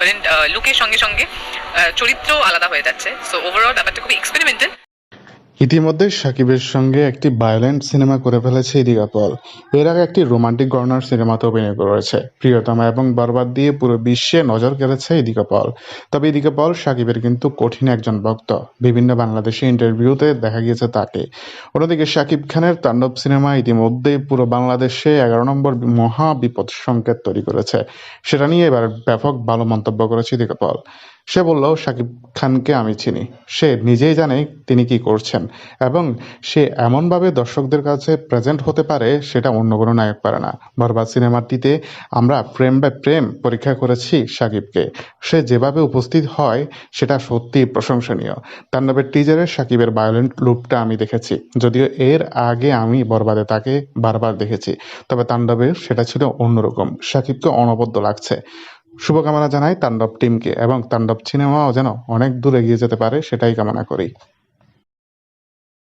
Different লুকের সঙ্গে সঙ্গে আহ, চরিত্র আলাদা হয়ে যাচ্ছে। সো ওভারঅল ব্যাপারটা খুবই এক্সপেরিমেন্টাল ইতিমধ্যে সাকিবের সঙ্গে একটি ভায়োলেন্ট সিনেমা করে ফেলেছে ইদিকা পল এর আগে একটি রোমান্টিক গর্নার সিনেমাতে অভিনয় করেছে। প্রিয়তমা এবং বরবাদ দিয়ে পুরো বিশ্বে নজর কেড়েছে ইদিকা পল তবে ইদিকা পল সাকিবের কিন্তু কঠিন একজন ভক্ত। বিভিন্ন বাংলাদেশি ইন্টারভিউতে দেখা গিয়েছে তাকে। অন্যদিকে সাকিব খানের তাণ্ডব সিনেমা ইতিমধ্যেই পুরো বাংলাদেশে এগারো নম্বর মহা বিপদ সংকেত তৈরি করেছে। সেটা নিয়ে এবার ব্যাপক ভালো মন্তব্য করেছে ইদিকা পল সে বলল শাকিব খানকে আমি চিনি। সে নিজেই জানে তিনি কি করছেন এবং সে এমনভাবে দর্শকদের কাছে প্রেজেন্ট হতে পারে সেটা অন্য কোনো নায়ক পারে না। বরবাদ সিনেমাটিতে আমরা প্রেম বা প্রেম পরীক্ষা করেছি সাকিবকে। সে যেভাবে উপস্থিত হয় সেটা সত্যিই প্রশংসনীয়। তাণ্ডবের টিজারে সাকিবের ভায়োলেন্ট লুপটা আমি দেখেছি। যদিও এর আগে আমি বরবাদে তাকে বারবার দেখেছি, তবে তাণ্ডবের সেটা ছিল অন্যরকম। সাকিবকে অনবদ্য লাগছে। শুভকামনা জানাই তাণ্ডব টিমকে এবং তাণ্ডব সিনেমাও যেন অনেক দূর এগিয়ে যেতে পারে, সেটাই কামনা করি।